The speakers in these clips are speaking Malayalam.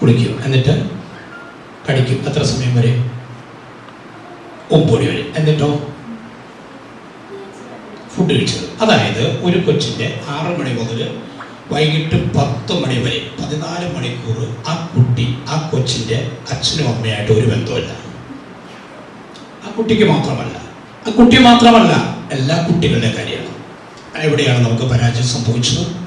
കുളിക്കും എന്നിട്ട് കടിക്കും അത്ര സമയം വരെ? ഉപ്പൊടി വരും. എന്നിട്ടോ? ഫുഡ് കഴിച്ചത്. അതായത് ഒരു കൊച്ചിന്റെ ആറ് മണി മുതൽ വൈകിട്ട് പത്ത് മണി വരെ പതിനാല് മണിക്കൂർ ആ കുട്ടി ആ കൊച്ചിന്റെ അച്ഛനും അമ്മയായിട്ട് ഒരു ബന്ധമില്ല ആ കുട്ടിക്ക് മാത്രമല്ല. ആ കുട്ടി മാത്രമല്ല എല്ലാ കുട്ടികളുടെ കാര്യമാണ്. എവിടെയാണ് നമുക്ക് പരാജയം സംഭവിച്ചത്?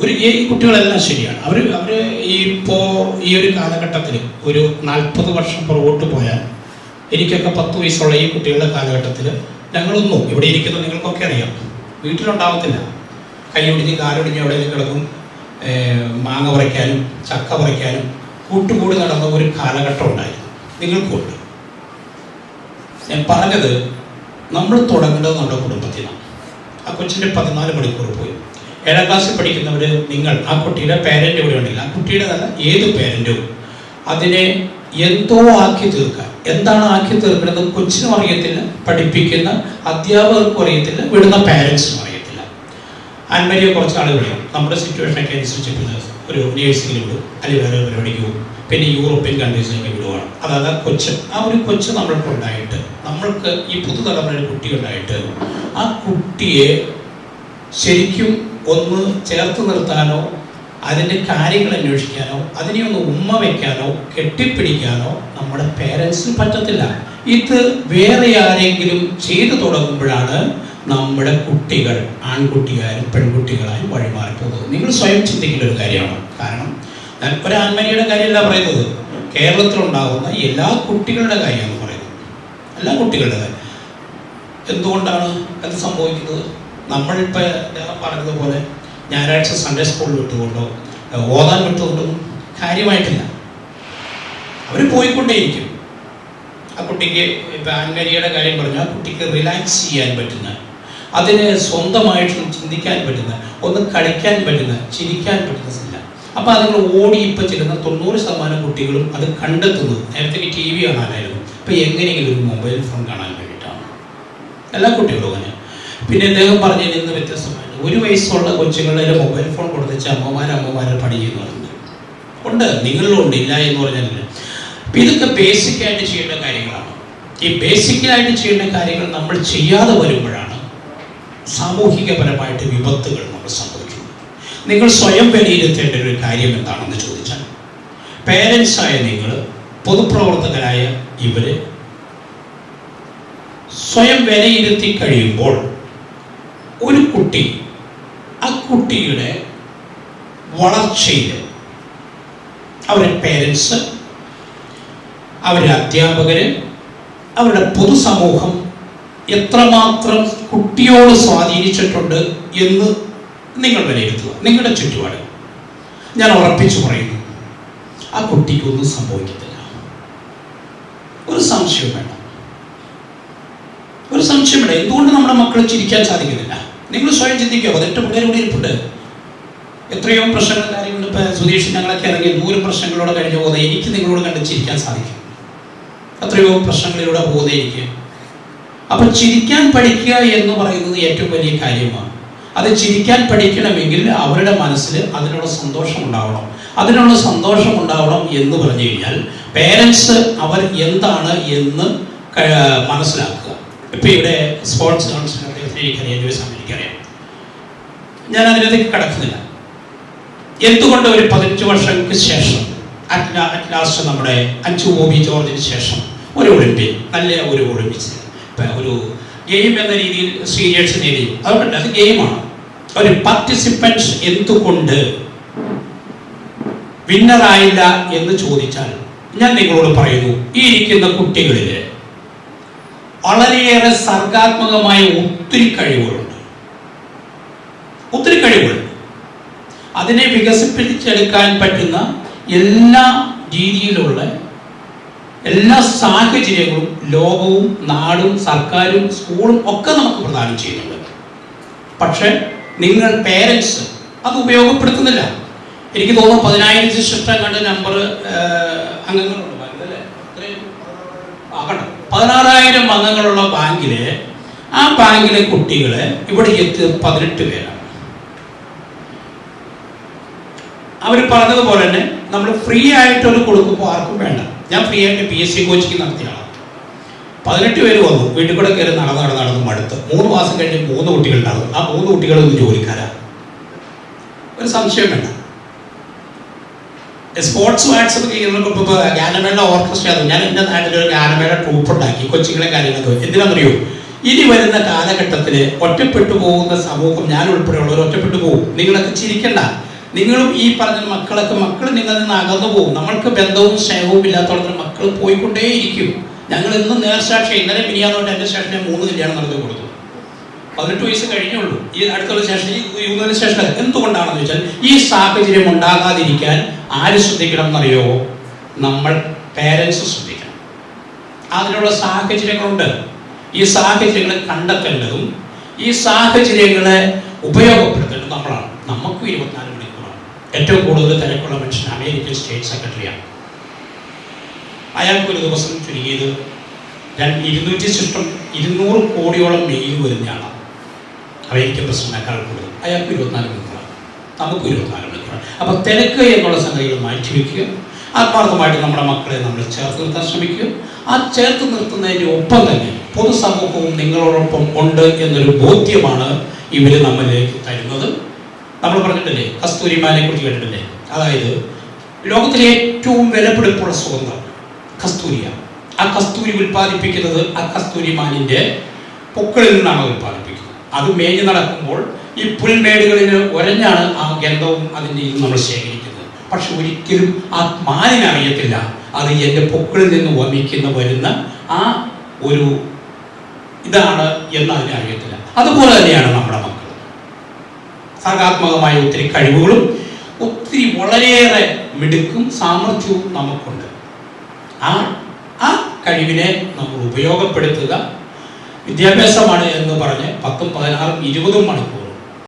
ഒരു ഈ കുട്ടികളെല്ലാം ശരിയാണ്. അവർ അവർ ഇപ്പോൾ ഈ ഒരു കാലഘട്ടത്തിൽ ഒരു നാൽപ്പത് വർഷം പുറകോട്ട് പോയാൽ എനിക്കൊക്കെ പത്ത് വയസ്സുള്ള ഈ കുട്ടികളുടെ കാലഘട്ടത്തിൽ ഞങ്ങളൊന്നും ഇവിടെ ഇരിക്കുന്ന നിങ്ങൾക്കൊക്കെ അറിയാം. വീട്ടിലുണ്ടാവത്തില്ല. കൈയൊടിഞ്ഞ് കാലൊടിഞ്ഞ് എവിടെയെങ്കിലും കിടക്കും. മാങ്ങ പറിക്കാനും ചക്ക പറിക്കാനും കൂട്ടുകൂടി നടന്ന ഒരു കാലഘട്ടം ഉണ്ടായിരുന്നു. നിങ്ങൾക്കുണ്ട്. ഞാൻ പറഞ്ഞത് നമ്മൾ തുടങ്ങേണ്ടത് നമ്മുടെ കുടുംബത്തിലാണ്. ആ കൊച്ചിന്റെ പതിനാല് മണിക്കൂർ പോയി. ഏഴാം ക്ലാസ്സിൽ പഠിക്കുന്നവർ നിങ്ങൾ ആ കുട്ടിയുടെ പേരന്റ് ഇവിടെ ഉണ്ടെങ്കിൽ ആ കുട്ടിയുടെ തന്നെ ഏത് പേരന്റും അതിനെ എന്തോ ആക്കി തീർക്കാൻ. എന്താണ് ആക്കി തീർക്കുന്നത് കൊച്ചിനും അറിയത്തില്ല പഠിപ്പിക്കുന്ന അധ്യാപകർക്കും അറിയത്തില്ല വിടുന്ന പാരൻസിനും അറിയത്തില്ല. ആൻമരിയെ കുറച്ച് വിടും നമ്മുടെ സിറ്റുവേഷനൊക്കെ അനുസരിച്ച് ഒരു യൂണിവേഴ്സിറ്റിയിൽ വിടും അല്ലെങ്കിൽ വേറെ പരിപാടിക്ക് പോകും. പിന്നെ യൂറോപ്യൻ കൺട്രീസിലേക്ക് വിടുവാണ്. അതായത് കൊച്ച് ആ ഒരു കൊച്ച് നമ്മൾക്ക് ഉണ്ടായിട്ട് നമ്മൾക്ക് ഈ പുതുതലമുറയുടെ കുട്ടിയുണ്ടായിട്ട് ആ കുട്ടിയെ ശരിക്കും ഒന്ന് ചേർത്ത് നിർത്താനോ അതിന്റെ കാര്യങ്ങൾ അന്വേഷിക്കാനോ അതിനെ ഒന്ന് ഉമ്മ വയ്ക്കാനോ കെട്ടിപ്പിടിക്കാനോ നമ്മുടെ പേരൻസിന് പറ്റത്തില്ല. ഇത് വേറെ ആരെങ്കിലും ചെയ്തു തുടങ്ങുമ്പോഴാണ് നമ്മുടെ കുട്ടികൾ ആൺകുട്ടിയായാലും പെൺകുട്ടികളായാലും വഴിമാറിപ്പോകുന്നത്. നിങ്ങൾ സ്വയം ചിന്തിക്കേണ്ട ഒരു കാര്യമാണ്. കാരണം ഞാൻ ഒരു ആൺമരിയുടെ കാര്യമല്ല പറയുന്നത്. കേരളത്തിലുണ്ടാകുന്ന എല്ലാ കുട്ടികളുടെ കാര്യമാണ് പറയുന്നത്. എല്ലാ കുട്ടികളുടെ കാര്യം. എന്തുകൊണ്ടാണ് അത് സംഭവിക്കുന്നത്? നമ്മളിപ്പോൾ അദ്ദേഹം പറഞ്ഞതുപോലെ ഞായറാഴ്ച സൺഡേ സ്കൂളിൽ വിട്ടുകൊണ്ടോ ഓതാൻ വിട്ടുകൊണ്ടോ കാര്യമായിട്ടില്ല. അവർ പോയിക്കൊണ്ടേയിരിക്കും. ആ കുട്ടിക്ക് ഇപ്പം ആൻമരിയുടെ കാര്യം പറഞ്ഞു ആ കുട്ടിക്ക് റിലാക്സ് ചെയ്യാൻ പറ്റുന്ന അതിന് സ്വന്തമായിട്ട് ചിന്തിക്കാൻ പറ്റുന്ന ഒന്ന് കളിക്കാൻ പറ്റുന്ന ചിരിക്കാൻ പറ്റുന്നില്ല അപ്പോൾ അതുങ്ങൾ ഓടി ഇപ്പോൾ ചെല്ലുന്ന തൊണ്ണൂറ് ശതമാനം കുട്ടികളും അത് കണ്ടെത്തുന്നത്. നേരത്തെ ടി വി കാണാനായിരുന്നു. ഇപ്പോൾ എങ്ങനെയെങ്കിലും ഒരു മൊബൈൽ ഫോൺ കാണാൻ വേണ്ടിയിട്ടാണ്. എല്ലാ കുട്ടികളും അങ്ങനെ. പിന്നെ അദ്ദേഹം പറഞ്ഞതിൽ നിന്ന് വ്യത്യസ്തമാണ്. ഒരു വയസ്സുള്ള കൊച്ചുങ്ങളുടെ മൊബൈൽ ഫോൺ കൊടുത്തിച്ച് അമ്മമാരെ അമ്മമാരെ പഠിക്കുന്നുണ്ട് ഉണ്ട്. നിങ്ങളിലുണ്ട്. ഇല്ല എന്ന് പറഞ്ഞാൽ ഇതൊക്കെ ബേസിക്കായിട്ട് ചെയ്യേണ്ട കാര്യങ്ങളാണ്. ഈ ബേസിക്കലായിട്ട് ചെയ്യേണ്ട കാര്യങ്ങൾ നമ്മൾ ചെയ്യാതെ വരുമ്പോഴാണ് സാമൂഹികപരമായിട്ട് വിപത്തുകൾ നമ്മൾ സംഭവിക്കുന്നത്. നിങ്ങൾ സ്വയം വിലയിരുത്തേണ്ട ഒരു കാര്യം എന്താണെന്ന് ചോദിച്ചാൽ പേരൻസായ നിങ്ങൾ പൊതുപ്രവർത്തകരായ ഇവർ സ്വയം വിലയിരുത്തി കഴിയുമ്പോൾ ഒരു കുട്ടി ആ കുട്ടിയുടെ വളർച്ചയിൽ അവരുടെ പേരൻസ് അവരുടെ അധ്യാപകർ അവരുടെ പൊതുസമൂഹം എത്രമാത്രം കുട്ടിയോട് സ്വാധീനിച്ചിട്ടുണ്ട് എന്ന് നിങ്ങൾ വിലയിരുത്തുക. നിങ്ങളുടെ ചുറ്റുപാട്. ഞാൻ ഉറപ്പിച്ചു പറയുന്നു ആ കുട്ടിക്കൊന്നും സംഭവിക്കത്തില്ല. ഒരു സംശയം വേണ്ട. ഒരു സംശയം വേണ്ട. എന്തുകൊണ്ട് നമ്മുടെ മക്കൾ ചിരിക്കാൻ സാധിക്കുന്നില്ല? നിങ്ങൾ സ്വയം ചിന്തിക്കുക പതിനെട്ട് പിള്ളേർ കൂടി ഇരിപ്പുണ്ട്. എത്രയോ പ്രശ്നങ്ങൾ കാര്യങ്ങൾ ഇപ്പം സുധീഷ് ഞങ്ങളൊക്കെ ഇറങ്ങി നൂറ് പ്രശ്നങ്ങളോട് കഴിഞ്ഞു പോകുന്നത് എനിക്ക് നിങ്ങളോട് കണ്ട് ചിരിക്കാൻ സാധിക്കും. എത്രയോ പ്രശ്നങ്ങളിലൂടെ പോകുന്നത് എനിക്ക്. അപ്പൊ ചിരിക്കാൻ പഠിക്കുക എന്ന് പറയുന്നത് ഏറ്റവും വലിയ കാര്യമാണ്. അത് ചിരിക്കാൻ പഠിക്കണമെങ്കിൽ അവരുടെ മനസ്സിൽ അതിനുള്ള സന്തോഷം ഉണ്ടാവണം. അതിനുള്ള സന്തോഷം ഉണ്ടാവണം എന്ന് പറഞ്ഞു കഴിഞ്ഞാൽ പേരൻസ് അവർ എന്താണ് എന്ന് മനസ്സിലാക്കുക. ഇപ്പൊ ഇവിടെ സ്പോർട്സ് എനിക്കറിയാം ജോയിസ് എനിക്കറിയാം ഞാൻ അതിനകത്തേക്ക് കടക്കുന്നില്ല. എന്തുകൊണ്ട് ഒരു പതിനഞ്ച് വർഷങ്ങൾക്ക് ശേഷം അറ്റ് അറ്റ്ലാസ്റ്റ് അറ്റ് ലാസ്റ്റ് നമ്മുടെ അഞ്ചു ഓബി ജോർജിന് ശേഷം ഒരു ഒളിമ്പ്യൻ നല്ല ഒരു ഇപ്പം ഒരു ഗെയിം എന്ന രീതിയിൽ സീരിയൽസ് നേടി. അതുകൊണ്ട് അത് ഗെയിമാണ്. ഒരു പാർട്ടിസിപ്പൻസ് എന്തുകൊണ്ട് വിന്നറായില്ല എന്ന് ചോദിച്ചാൽ ഞാൻ നിങ്ങളോട് പറയുന്നു ഈ ഇരിക്കുന്ന കുട്ടികളിൽ വളരെയേറെ സർഗാത്മകമായ ഒത്തിരി കഴിവുകളുണ്ട്. ഒത്തിരി കഴിവുകളുണ്ട് അതിനെ വികസിപ്പിച്ചെടുക്കാൻ പറ്റുന്ന എല്ലാ രീതിയിലുള്ള എല്ലാ സാഹചര്യങ്ങളും ലോകവും നാടും സർക്കാരും സ്കൂളും ഒക്കെ നമുക്ക് പ്രദാനം ചെയ്യുന്നുണ്ട്. പക്ഷെ നിങ്ങൾ പേരൻസ് അത് ഉപയോഗപ്പെടുത്തുന്നില്ല. എനിക്ക് തോന്നുന്നു പതിനായിരത്തി ശിഷ്ടം കണ്ട നമ്പർ അംഗങ്ങളുണ്ട് ബാങ്കിൽ അല്ലേ എത്രയും? ആ, കണ്ടോ പതിനാറായിരം അംഗങ്ങളുള്ള ബാങ്കിൽ ആ ബാങ്കിലെ കുട്ടികളെ ഇവിടെ എത്തിയത് പതിനെട്ട് പേരാണ് അവർ പറഞ്ഞതുപോലെ തന്നെ നമ്മൾ ഫ്രീ ആയിട്ട് ഒരു കൊടുക്കുമ്പോൾ ആർക്കും വേണ്ട. ഞാൻ ഫ്രീ ആയിട്ട് പി എസ് സി കോച്ചിങ് നടത്തിയ ആളാണ് പതിനെട്ട് പേര് വന്നു. വീട്ടിൽ കൂടെ കയറി നടന്ന് നടന്ന് നടന്ന് മടുത്ത്. മൂന്ന് മാസം കഴിഞ്ഞ് മൂന്ന് കുട്ടികൾ ഉണ്ടാകും ആ മൂന്ന് കുട്ടികളും ജോലിക്കാരാണ് ജോലിക്കാരാ. ഒരു സംശയം വേണ്ട. സ്പോർട്സ് വാട്സപ്പ് ചെയ്യുന്നപ്പോൾ ഇപ്പോൾ ഗാനമേള ഓർക്കസ്ട്ര ഞാൻ എന്റെ നാട്ടിലൊരു ഗാനമേള ട്രൂപ്പ് ഉണ്ടാക്കി കൊച്ചുങ്ങളെ കാര്യങ്ങളൊക്കെ. എന്തിനാണെന്നറിയോ ഇനി വരുന്ന കാലഘട്ടത്തിൽ ഒറ്റപ്പെട്ടു പോകുന്ന സമൂഹം ഞാൻ ഉൾപ്പെടെയുള്ളവർ ഒറ്റപ്പെട്ടു പോകും. നിങ്ങളൊക്കെ ചിരിക്കണ്ട. നിങ്ങളും ഈ പറഞ്ഞ മക്കളൊക്കെ മക്കൾ നിങ്ങളിൽ നിന്ന് അകന്നു പോകും. നമ്മൾക്ക് ബന്ധവും സ്നേഹവും ഇല്ലാത്തവർക്ക് മക്കൾ പോയിക്കൊണ്ടേയിരിക്കും. ഞങ്ങൾ ഇന്ന് നേർസാക്ഷി ഇന്നലെ മിനിയാന്നോട്ട് എന്റെ സ്റ്റേഷനെ മൂന്ന് കല്യാണം നടത്തി കൊടുത്തു. പതിനെട്ട് വയസ്സ് കഴിഞ്ഞുള്ളൂ ഈ അടുത്തുള്ള സ്റ്റേഷൻ ഈ യൂണിയൻ സ്റ്റേഷൻ എന്തുകൊണ്ടാണെന്ന് വെച്ചാൽ ഈ സാഹചര്യം ഉണ്ടാകാതിരിക്കാൻ ആര് ശ്രദ്ധിക്കണം എന്നറിയോ? നമ്മൾ പേരൻസ് ശ്രദ്ധിക്കണം. അതിനുള്ള സാഹചര്യങ്ങളുണ്ട്. ഈ സാഹചര്യങ്ങളെ കണ്ടെത്തേണ്ടതും ഈ സാഹചര്യങ്ങളെ ഉപയോഗപ്പെടുത്തേണ്ടതും നമ്മളാണ്. നമുക്ക് ഇരുപത്തിനാല് മണിക്കൂറാണ്. ഏറ്റവും കൂടുതൽ തിരക്കുള്ള മനുഷ്യൻ അമേരിക്കൻ സ്റ്റേറ്റ് സെക്രട്ടറിയാണ്. അയാൾക്ക് ഒരു ദിവസം ചുരുങ്ങിയത് ഇരുന്നൂറ്റി ശിഷ്ടം ഇരുന്നൂറ് കോടിയോളം മെയിൽ വരുന്നയാളാണ്. അമേരിക്കൻ പ്രസിഡന്റിനേക്കാൾ കൂടുതൽ. അയാൾക്ക് ഇരുപത്തിനാല് മണിക്കൂറാണ്. നമുക്ക് ഇരുപത്തിനാല് മണിക്കൂറാണ്. അപ്പൊ തിരക്ക് എന്നുള്ള സംഗതികൾ മാറ്റിവെക്കുക ആത്മാർത്ഥമായിട്ട് നമ്മുടെ മക്കളെ നമ്മൾ ചേർത്ത് നിർത്താൻ ശ്രമിക്കുക. ആ ചേർത്ത് നിർത്തുന്നതിന്റെ ഒപ്പം തന്നെ പൊതുസമൂഹവും നിങ്ങളോടൊപ്പം ഉണ്ട് എന്നൊരു ബോധ്യമാണ് ഇവർ നമ്മളിലേക്ക് തരുന്നത്. നമ്മൾ പറഞ്ഞിട്ടില്ലേ കസ്തൂരിമാനെ കുറിച്ച് കേട്ടിട്ടില്ലേ? അതായത് ലോകത്തിലെ ഏറ്റവും വിലപിടിപ്പുള്ള സുഗന്ധം കസ്തൂരിയാണ്. ആ കസ്തൂരി ഉൽപ്പാദിപ്പിക്കുന്നത് ആ കസ്തൂരിമാനിന്റെ പൊക്കളിൽ നിന്നാണ് ഉൽപ്പാദിപ്പിക്കുന്നത്. അത് മേഞ്ഞു നടക്കുമ്പോൾ ഈ പുൽമേടുകളിൽ ഒരഞ്ഞാണ് ആ ഗന്ധവും അതിന്റെ ഇതും നമ്മൾ ശേഖരിക്കുന്നത്. പക്ഷെ ഒരിക്കലും ആ മാനിനറിയത്തില്ല. അത് എന്റെ പൊക്കളിൽ നിന്ന് വമിക്കുന്ന വരുന്ന ആ ഒരു ഇതാണ് എന്ന് അതിനറിയത്തില്ല അതുപോലെ തന്നെയാണ് നമ്മുടെ മക്കൾ സർഗാത്മകമായ ഒത്തിരി കഴിവുകളും ഒത്തിരി വളരെയേറെ മിടുക്കും സാമർഥ്യവും നമുക്കുണ്ട്. ആ ആ കഴിവിനെ നമ്മൾ ഉപയോഗപ്പെടുത്തുക വിദ്യാഭ്യാസമാണ് എന്ന് പറഞ്ഞ് പത്തും പതിനാറും ഇരുപതും മണിക്കൂർ